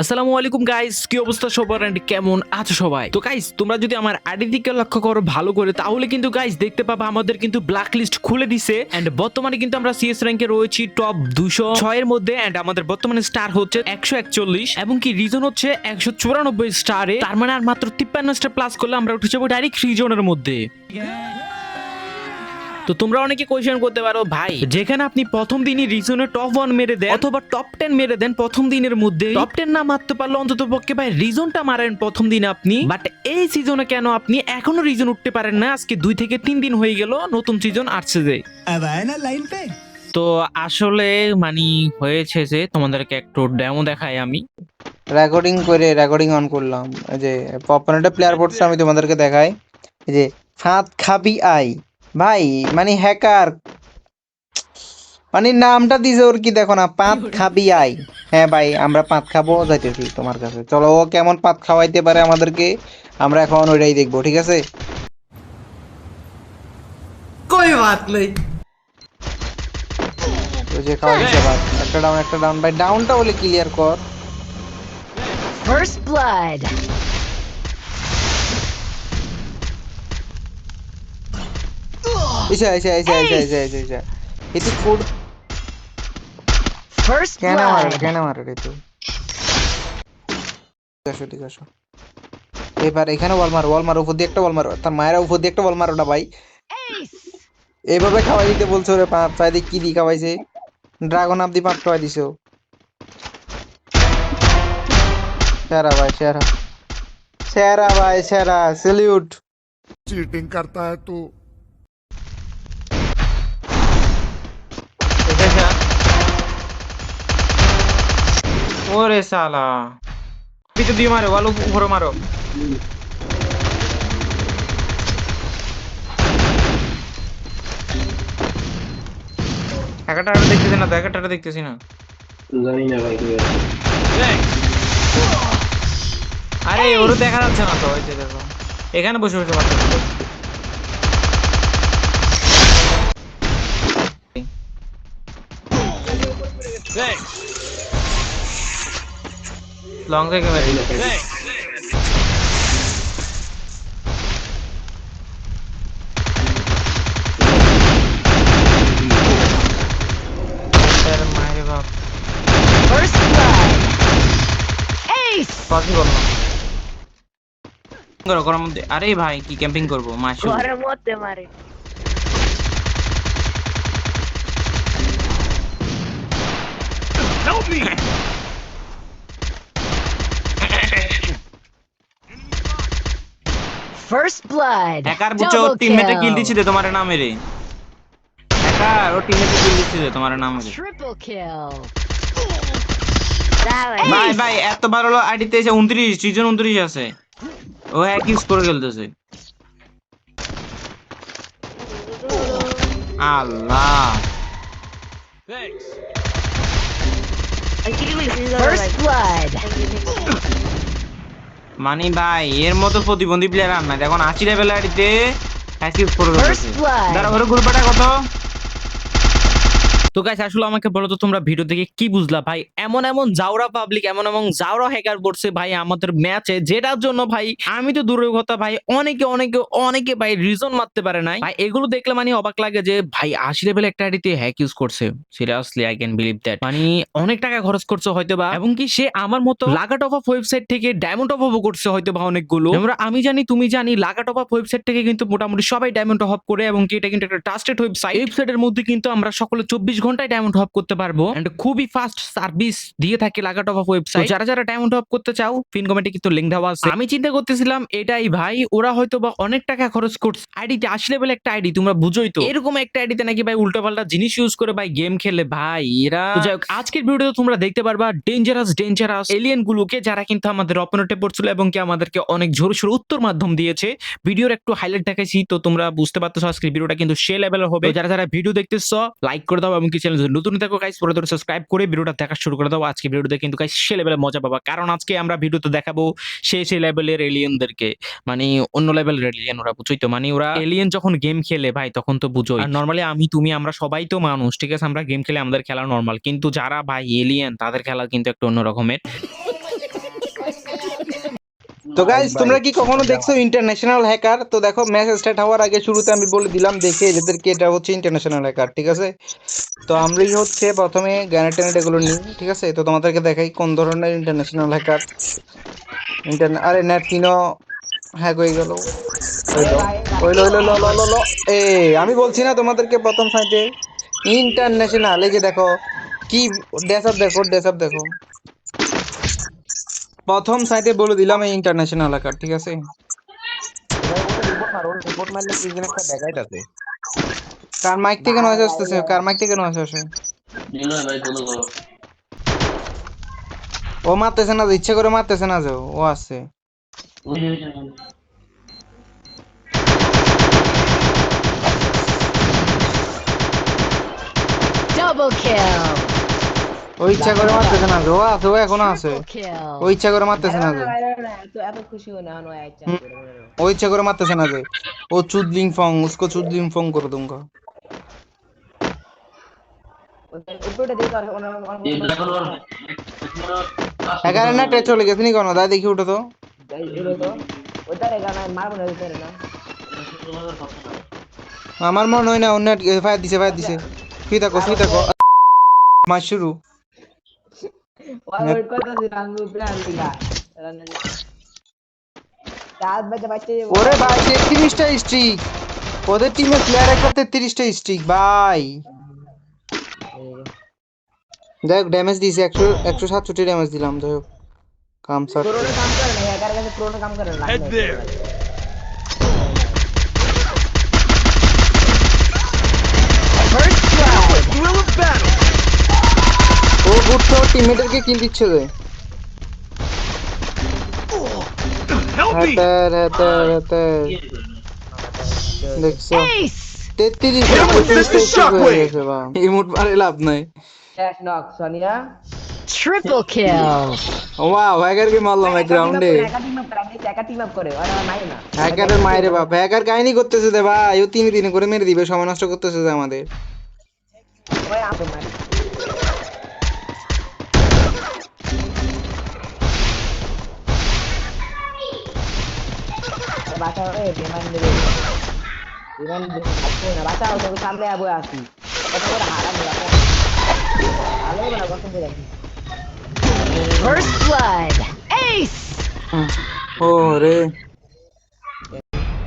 আসসালামু আলাইকুম গাইস কি অবস্থা সবার? এন্ড কেমন আছো সবাই? তো গাইস তোমরা যদি আমার আইডি দিকে লক্ষ্য করো ভালো করে, তাহলে কিন্তু গাইস দেখতে পাবা আমাদের কিন্তু ব্ল্যাক লিস্ট খুলে দিছে। এন্ড বর্তমানে কিন্তু আমরা সিএস র্যাঙ্কে রয়েছি টপ দুশো ছয়ের মধ্যে। এন্ড আমাদের বর্তমানে স্টার হচ্ছে একশো একচল্লিশ। এবং কি রিজন হচ্ছে একশো চুরানব্বই স্টারে তার মানে আর মাত্র তিপ্পান্ন স্টার প্লাস করলে আমরা উঠে যাব ডাইরেক্ট রিজনের মধ্যে। তো তোমরা অনেকে কোয়েশ্চেন করতে পারো ভাই। যেখানে আপনি প্রথম দিনই রিজনে টপ ওয়ান মেরে দেন। অথবা টপ টেন মেরে দেন প্রথম দিনের মধ্যে। টপ টেন না মারতে পারলে অন্তত পক্ষে ভাই রিজনটা মারেন প্রথম দিনে আপনি। বাট এই সিজনে কেন আপনি এখনও রিজন উঠতে পারেন না? আজকে দুই থেকে তিন দিন হয়ে গেল নতুন সিজন আসছে যে। লাইন তো আসলে মানে হয়েছে যে তোমাদেরকে একটু ডেমো দেখাই আমি। রেকর্ডিং করে রেকর্ডিং অন করলাম। যে পপনেটে প্লেয়ার পড়ছে আমি তোমাদেরকে দেখাই। যে ফাঁদ খাবি আই। ভাই মানে হ্যাকার মানে নামটা দিছে ওর কি দেখো না পাত খাবি আই। হ্যাঁ ভাই আমরা পাত খাব যাইতেছি তোমার কাছে। চলো ও কেমন পাত খাওয়াইতে পারে আমাদেরকে আমরা এখন ওইটাই দেখব ঠিক আছে? কই বাত নেই তো যে খাওয়া দিছে বাত একটা ডাউন একটা ডাউন ভাই ডাউনটা বলে ক্লিয়ার কর। ফার্স্ট ব্লাড এসে এসে এসে এসে এসে এসে এসে। এটি কোড ফার্স্ট কেন মারো কেন মারো রে তুই দেখো দেখো এবার এখানে বল মার বল মার উপর দিয়ে একটা বল মার। তার মায়ের উপর দিয়ে একটা বল মার ওটা ভাই। এইভাবে খাওয়াই দিতে বলছো রে পাঁচ চাই দিয়ে কি দিয়ে খাওয়াইছে? ড্রাগন আপ দিয়ে পাঁচ খাওয়াই দিছো। সেরা ভাই সেরা সেরা ভাই সেরা সেলিউট চিটিং করতা হ্যায় তো। ওরে সালা পিছু দিয়ে মারো বলো উপরে মারো। একটা দেখতেছি না তো একটা দেখতেছি না। আরে ওরও দেখা যাচ্ছে না তো ওই যে দেখো। এখানে বসে বসে মারতে লং থেকে মেরে করো মধ্যে আরে ভাই কি ক্যাম্পিং করব? মাসু ঘরের মধ্যে মারে। First blood. হ্যাকার বুঝছ টিমমেটে কিল kill. দিচ্ছে দে তোমার নাম মেরে হ্যাকার ওর টিমমেটে কিল দিচ্ছে দে তোমার মেরে Triple kill. ভাই ভাই এত ভালো আইডিতে এসে উনত্রিশ সিজন উনত্রিশ আছে ও হ্যাক ইউজ করে খেলতেছে আল্লাহ First blood. মানে ভাই এর মতো প্রতিবন্ধী প্লেয়ার আর না এখন আশি লেভেল blood. দাঁড়া ওর গ্রুপটা কত? তো গাইস আসলে আমাকে বলো তো তোমরা ভিডিও দেখে কি বুঝলা? ভাই, এমন এমন জাউরা পাবলিক এমন এমন জাউরা হ্যাকার পড়ছে ভাই আমাদের ম্যাচে যেটার জন্য ভাই আমি তো দূরের কথা ভাই, অনেকে অনেকে অনেকে ভাই রিজন মারতে পারে নাই। ভাই, এগুলো দেখলে মানে অবাক লাগে যে ভাই আশি লেভেল একটা আইডিতে হ্যাক ইউজ করছে। Seriously I can believe that মানে অনেক টাকা খরচ করছে হয়তো বা এবং কি সে আমার মতো লাগাট অফ ওয়েবসাইট থেকে ডায়মন্ড অফ করছে হয়তো বা অনেকগুলো। আমরা আমি জানি, তুমি জানি লাগাট অফ ওয়েবসাইট থেকে কিন্তু মোটামুটি সবাই ডায়মন্ড অফ করে, এবং কি এটা কিন্তু একটা ট্রাস্টেড ওয়েবসাইট ওয়েবসাইটের মধ্যে কিন্তু আমরা সকলে চব্বিশ ঘন্টায় ডায়মন্ড হপ করতে পারব। এন্ড খুবই ফাস্ট সার্ভিস দিয়ে থাকে লাগাট অফ ওয়েবসাইট যারা যারা ডায়মন্ড হপ করতে চাও পিন কমেন্টে কিন্তু লিঙ্ক দেওয়া আছে। আমি চিন্তা করতেছিলাম এটাই ভাই ওরা হয়তো বা অনেক টাকা খরচ করছে। আইডিতে আশি লেভেল একটা আইডি তোমরা বুঝোই তো। এরকম একটা আইডিতে নাকি ভাই উল্টো পাল্টা জিনিস ইউজ করে ভাই গেম খেলে ভাই এরা তো যাই হোক, আজকের ভিডিওতে তোমরা দেখতে পারবা ডেঞ্জারাস ডেঞ্জারাস এলিয়েন গুলোকে যারা কিন্তু আমাদের অপোনেন্টে পড়ছিল এবং কি আমাদেরকে অনেক ঝোর ঝোর উত্তর মাধ্যম দিয়েছে। ভিডিওর একটু হাইলাইট দেখাইছি তো তোমরা বুঝতে পারতেছো আজকের ভিডিওটা কিন্তু সে লেভেলের হবে। যারা যারা ভিডিও দেখতেছো লাইক করে দাও এবং কি চ্যানেল নতুন দেখো গাইস পরে ধরে সাবস্ক্রাইব করে ভিডিওটা দেখা শুরু করে দাও। আজকে ভিডিওতে কিন্তু গাইস সে লেভেলে মজা পাবা। কারণ আজকে আমরা ভিডিওতে দেখাবো সেই সেই লেভেলের এলিয়েনদেরকে মানে অন্য লেভেলের এলিয়েন ওরা বুঝছোই তো? মানে ওরা এলিয়েন যখন গেম খেলে, ভাই, তখন তো বুঝোই। আর নর্মালি আমি, তুমি, আমরা সবাই তো মানুষ, ঠিক আছে? আমরা গেম খেলে আমাদের খেলা নর্মাল কিন্তু যারা, ভাই এলিয়েন তাদের খেলা কিন্তু একটু অন্য রকমের। তো গাইজ তোমরা কি কখনো দেখছ ইন্টারন্যাশনাল হ্যাকার তো দেখো ম্যাচ স্টার্ট হওয়ার আগে শুরুতে আমি বলে দিলাম দেখে এদেরকে এটা হচ্ছে ইন্টারন্যাশনাল হ্যাকার ঠিক আছে? তো আমরাই হচ্ছে প্রথমে গ্যানেট ট্যানেট এগুলো নিই ঠিক আছে? তো তোমাদেরকে দেখাই কোন ধরনের ইন্টারন্যাশনাল হ্যাকার ইন্টারনে আরে নেট তিনও হ্যাক হয়ে গেল। এ আমি বলছি না তোমাদেরকে প্রথম সাইডে ইন্টারন্যাশনাল এই যে দেখো কি ড্রেস আপ দেখো ড্রেস আপ দেখো। প্রথম সাইটে বলে দিলাম এই ইন্টারন্যাশনাল হ্যাকার ঠিক আছে? কার মাইক থেকে নয়েজ আসতেছে? কার মাইক থেকে নয়েজ আসে? ও মারতেছে না, ইচ্ছে করে মারতেছে না যে, ও আছে। Double kill. ও ইচ্ছা করে মারতেছে না ও আছে ও এখনও আছে। ও ইচ্ছা করে মারতেছে না ও ইচ্ছা করে মারতেছে না ও চুদলিং ফং উসকো চুদলিং ফং করে দুঙ্গা এখানে না টে চলে গেছে নি কেন দাদা দেখি উঠো তো। আমার মনে হয় না অন্য ফায়ার দিছে ফায়ার দিছে। ফিতা থাকো ফিতা থাকো মার শুরু। ওরে ভাই তেত্রিশটা স্ট্রিক ওদের টিমে প্লেয়ার একটা তেত্রিশটা স্ট্রিক ভাই যাই হোক ড্যামেজ দিয়েছি একশো একশো সাতষট্টি ড্যামেজ দিলাম যাই হোক কাম সার First ঘুরছে ওর টিমমেটারকে কিল দিচ্ছে রে হ্যাটার হ্যাটার হ্যাটার দেখছ? Ace. তেত্রিশ ইমোট মারে লাভ নাই। Triple kill. ওয়াও হ্যাকারকে মারলাম এক রাউন্ডে হ্যাকারের মায়ের বাপ হ্যাকার কাহিনী করতেছে দে ভাই ও তিন দিনে করে মেরে দিবে সময় নষ্ট করতেছে যে আমাদের First blood. Ace. ও রে।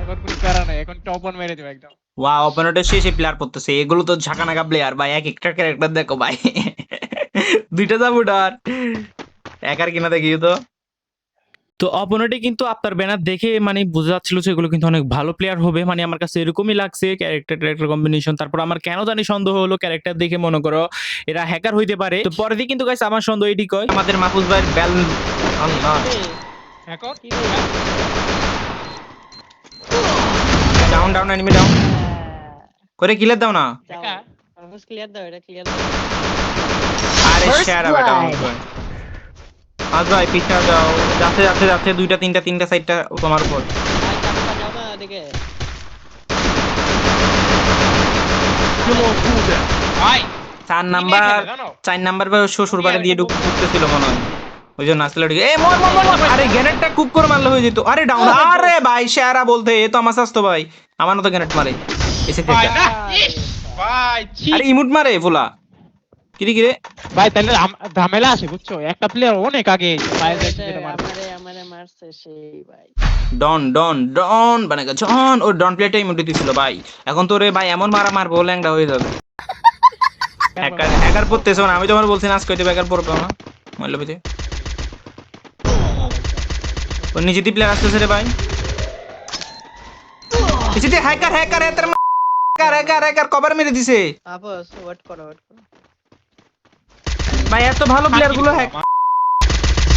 এখন কোনো প্যারা নাই এখন টপ ওয়ান মেরে দেবো একদম। ওয়া অপোনেন্টের শেষে প্লেয়ার পড়তেছে এগুলো তো ঝাঁকানাকা প্লেয়ার ভাই এক একটা ক্যারেক্টার দেখো ভাই। দুইটা যাব ডার একার কিনা দেখি তো। তো অপোনেন্টে কিন্তু আপনার ব্যানার দেখে মানে বোঝা যাচ্ছিল যে এগুলো কিন্তু অনেক ভালো প্লেয়ার হবে। মানে আমার কাছে এরকমই লাগছে ক্যারেক্টার ক্যারেক্টার কম্বিনেশন তারপর আমার কেন জানি সন্দেহ হলো ক্যারেক্টার দেখে মনে করো এরা হ্যাকার হইতে পারে। তো পরে দিয়ে কিন্তু গাইস আমার সন্দেহ এটি কয়। আমাদের মাহফুজ ভাইয়ের ব্যাল আল্লাহ ডাউন ডাউন এনিমি ডাউন করে কিলার দাও না। একা ক্লিয়ার দাও এটা ক্লিয়ার আরে শেয়ার বেটা blood. আজ ভাই পিছনে যাও। যাচ্ছে যাচ্ছে যাচ্ছে দুইটা তিনটা তিনটা সাইডটা তোমার উপর। চার নাম্বার চার নাম্বার ভাই শ্বশুর বাড়ি দিয়ে ঢুক ঢুকতেছিল মনে হয়। ওই জন্য আসলে ঢুকে এ মর মর মর। আরে গ্যানেটটা কুক করে মারলে হয়ে যেত। আরে ডাউন আরে ভাই শেয়ারা বলতে এ তো আমার স্বাস্থ্য ভাই। আমার মতো গ্যানেট মারে। এসে ভাই আরে ইমুট মারে ফুলা কিরে কিরে? ভাই তাহলে ঝামেলা আছে বুঝছ? একটা প্লেয়ার অনেক আগে আমারে আমারে মারছে সেই ভাই। ডন ডন ডন মানে জন ও ডন প্লেটা ইমুট দিছিল ভাই। এখন তো রে ভাই এমন মারা মারবো ল্যাংটা হয়ে যাবে। হ্যাকার হ্যাকার পড়তেছে না আমি তোমার বলছি না আজকে হয়তো হ্যাকার পড়বে না মল্ল পেতে ওর নিচে দিয়ে প্লেয়ার আসতেছে রে ভাই। নিচে দিয়ে hacker hacker hacker hacker hacker cover মেরে দিছে। আপস ওয়েট করো ওয়েট করো। ভাই এত ভালো প্লেয়ারগুলো হ্যাক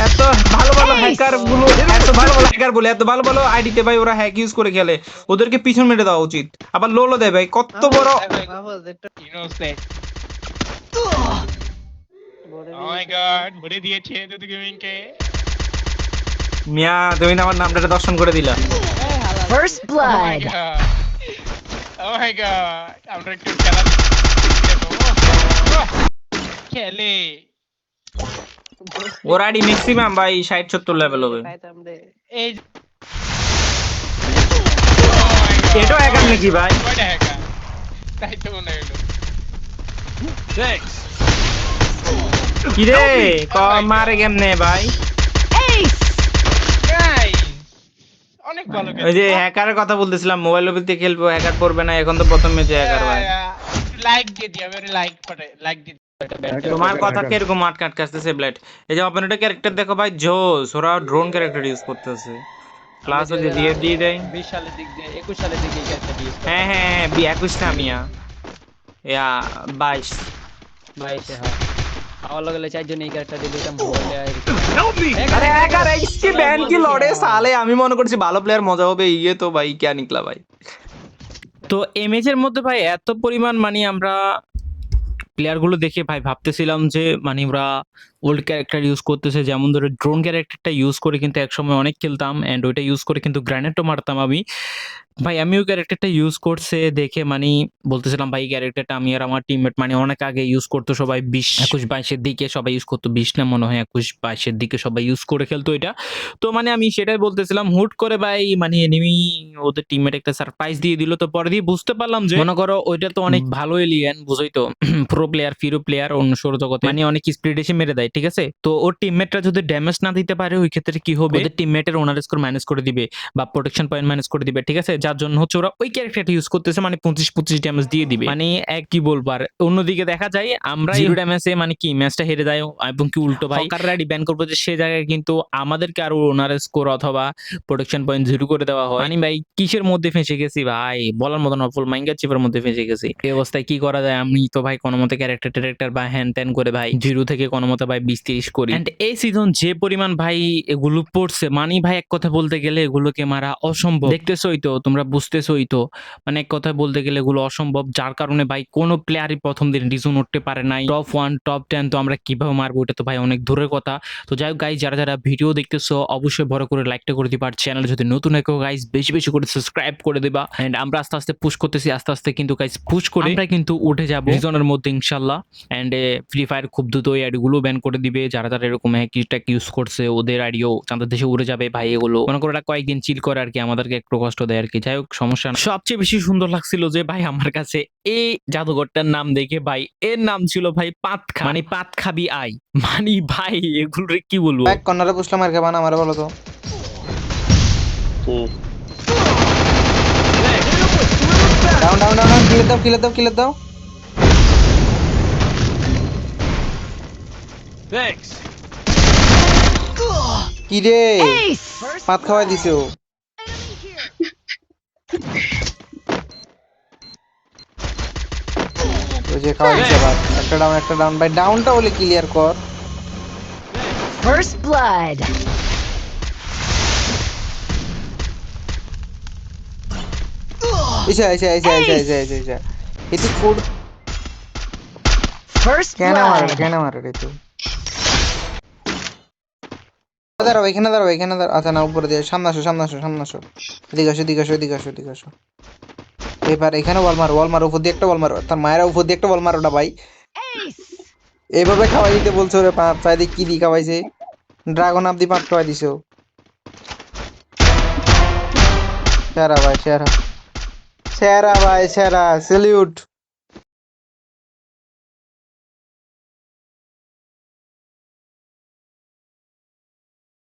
এত ভালো ভালো হ্যাকারগুলো এত ভালো ভালো হ্যাকার বলে এত ভালো ভালো আইডিতে ভাই ওরা হ্যাক ইউজ করে খেলে। ওদেরকে পিছন মেরে দেওয়া উচিত। আবার লোলো দেয় ভাই কত বড় Oh ভরে দিয়েছে। গেমিংকে মিয়া তুমি আমার নামটা দর্শন করে দিলা। Blood. god. Oh my god. আমরা একটু খেলা খেলে। ওর আইডি ম্যাক্সিমাম ভাই ষাট সত্তর লেভেল হবে। এই যে- হ্যাকার নাকি ভাই? কয়টা hacker? তাই তো মনে হলো কি রে? ক- মারে কেমনে ভাই! অনেক ভালো ওই যে হ্যাকারের কথা বলতেছিলাম মোবাইল ভিত্তিক খেলব হ্যাকার পড়বে না এখন তো প্রথম ম্যাচে হ্যাকার ভাই। লাইক দিয়ে দিও লাইক পড়ে লাইক দিয়ে। তোমার কথা কীরকম আটকে আটকে আসতেছে ব্লেড এই যে অপোনেন্টের ক্যারেক্টার দেখো ভাই জোস ওরা ড্রোন ক্যারেক্টার ইউজ করতেছে। ওই যে দিয়ে। দিয়ে দেয় বিশ সালের দিক দিয়ে একুশ সালের দিকে ক্যারেক্টার হ্যাঁ হ্যাঁ হ্যাঁ বি একুশ না মিয়া। ইয়া বাইশ। বাইশে হয়। আমার লগে চারজন এই ক্যারেক্টার দিয়ে দিতাম আরে ব্যান কি লড়ে? সালে আমি মনে করছি ভালো প্লেয়ার মজা হবে ইয়ে তো ভাই কে নিকলা ভাই। তো এমএজ এর মধ্যে ভাই এত পরিমাণ মানে আমরা প্লেয়ারগুলো দেখে ভাই ভাবতেছিলাম যে মানে আমরা ওল্ড ক্যারেক্টার ইউজ করতেছে যেমন ধরে ড্রোন ক্যারেক্টারটা ইউজ করে কিন্তু একসময় অনেক খেলতাম অ্যান্ড ওইটা ইউজ করে কিন্তু গ্র্যানেটও মারতাম আমি। ভাই আমি ওই ক্যারেক্টারটা ইউজ করছে দেখে মানে বলতেছিলাম ভাই ক্যারেক্টারটা আমি আর আমার টিমমেট মানে অনেক আগে ইউজ করতো সবাই বিশ একুশ বাইশের দিকে সবাই ইউজ করতো বিশ না মনে হয় একুশ বাইশের দিকে সবাই ইউজ করে খেলতো এটা। তো মানে আমি সেটাই বলতেছিলাম হুট করে ভাই মানে এনিমি ওদের টিমমেট একটা সারপ্রাইজ দিয়ে দিল তো পরে দিয়ে বুঝতে পারলাম যে মনে করো ওইটা তো অনেক ভালো এলিয়েন বুঝোই তো প্রো প্লেয়ার ফিরো প্লেয়ার অন্য সৌরজগতে। মানে অনেক স্পিড এসে মেরে দেয়। ঠিক আছে? তো ওর টিমমেটরা যদি ড্যামেজ না দিতে পারে ওই ক্ষেত্রে কি হবে? ওদের টিমমেটের ওনার স্কোর মাইনাস করে দিবে বা প্রোটেকশন পয়েন্ট মাইনাস করে দিবে ঠিক আছে? যার জন্য হচ্ছে ওরা ওই ক্যারেক্টারটা ইউজ করতেছে মানে পঁচিশ পঁচিশ ড্যামেজ দিয়ে দিবে। মানে এক কি বলব? আর অন্যদিকে দেখা যায় আমরা জিরো ড্যামেজে মানে কি ম্যাচটা হেরে যায় এবং কি উল্টো ভাই? হকাররা ডিপেন্ড করব যে সে জায়গায় কিন্তু আমাদেরকে আরও ওনার স্কোর অথবা প্রোটেকশন পয়েন্ট জিরো করে দেওয়া হয়। মানে ভাই কিসের মধ্যে ফেঁসে গেছি ভাই? বলার মতন অফুল মাইঙ্গার চিপের মধ্যে ফেঁসে গেছি। এই অবস্থায় কি করা যায়? আমি তো ভাই কোনো মতে ক্যারেক্টার ট্যারেক্টার বা হ্যান ত্যান করে ভাই। জিরো থেকে কোনো মতে ভাই বিশ তিরিশ করি। এন্ড এই সিজন যে পরিমাণ ভাই এগুলো পড়ছে মানে ভাই এক কথা বলতে গেলে এগুলোকে মারা অসম্ভব। দেখতেছই তো তোমরা বুঝতেছই তো মানে এক কথা বলতে গেলে এগুলো অসম্ভব যার কারণে ভাই কোনো প্লেয়ারই প্রথম দিন রিজন উঠতে পারে নাই। টপ ওয়ান টপ টেন তো আমরা কীভাবে মারবো এটা তো ভাই অনেক দূরের কথা। তো যাই হোক গাইজ যারা যারা ভিডিও দেখতেছো অবশ্যই বড় করে লাইকটা করে দিবা। আর চ্যানেল যদি নতুন হয় গাইজ বেশি বেশি করে সাবস্ক্রাইব করে দিবা। এন্ড আমরা আস্তে আস্তে পুশ করতেছি আস্তে আস্তে কিন্তু গাইজ পুশ করে আমরা কিন্তু উঠে যাব। রিজনের মধ্যে ইনশাল্লাহ এন্ড ফ্রি ফায়ার খুব দ্রুত ওই আইডিগুলো ব্যান করে দিবে যারা যারা এরকম হ্যাকিটাক ইউজ করছে ওদের আইডিও চাঁদের দেশে উড়ে যাবে ভাই এগুলো। মনে করো ওরা কয়েকদিন চিল করে আর কি আমাদেরকে একটু কষ্ট দেয় আর কি। যাই হোক সমস্যা না। সবচেয়ে বেশি সুন্দর লাগছিল যে ভাই আমার কাছে এই জাদুঘরটার নাম দেখে ভাই এর নাম ছিল ভাই পাতখা। মানে পাত খাবি আই। মানে ভাই এগুলো কি বলব? এক কর্নারে পুষলাম আর কেমন আমার বলো তো। ডাউন ডাউন ডাউন কিলে দাও কিলে দাও কিলে দাও। কি রে Ace! পাত খাওয়াই দিছে। ও ওই যে খাওয়াই দিছে আবার একটা ডাউন একটা ডাউন ভাই ডাউনটা বলে ক্লিয়ার কর। First blood. এসে এসে এসে এসে এসে এসে এসে। এটি কোড First কেন মারে blood. কেন মারে রে তুই? দাঁড়াও, এখানে দাঁড়াও, এখানে আচ্ছা না, উপরে দিয়ে, সামনে আসো সামনে আসো সামনে আসো। এদিকে আসো এদিকে আসো এদিকে আসো এদিকে আসো। এবার এখানে বল মারো বল মারো, উপর দিয়ে একটা বল মারো। তার মায়েরা উপর দিয়ে একটা বল মারো না ভাই। এইভাবে খাওয়াই দিতে বলছো রে পাঁচ কি দি খাওয়াইছে? ড্রাগন আপ দি পাঁচ খাওয়াই দিছো সেরা ভাই সেরা সেরা ভাই সেরা সেলিউট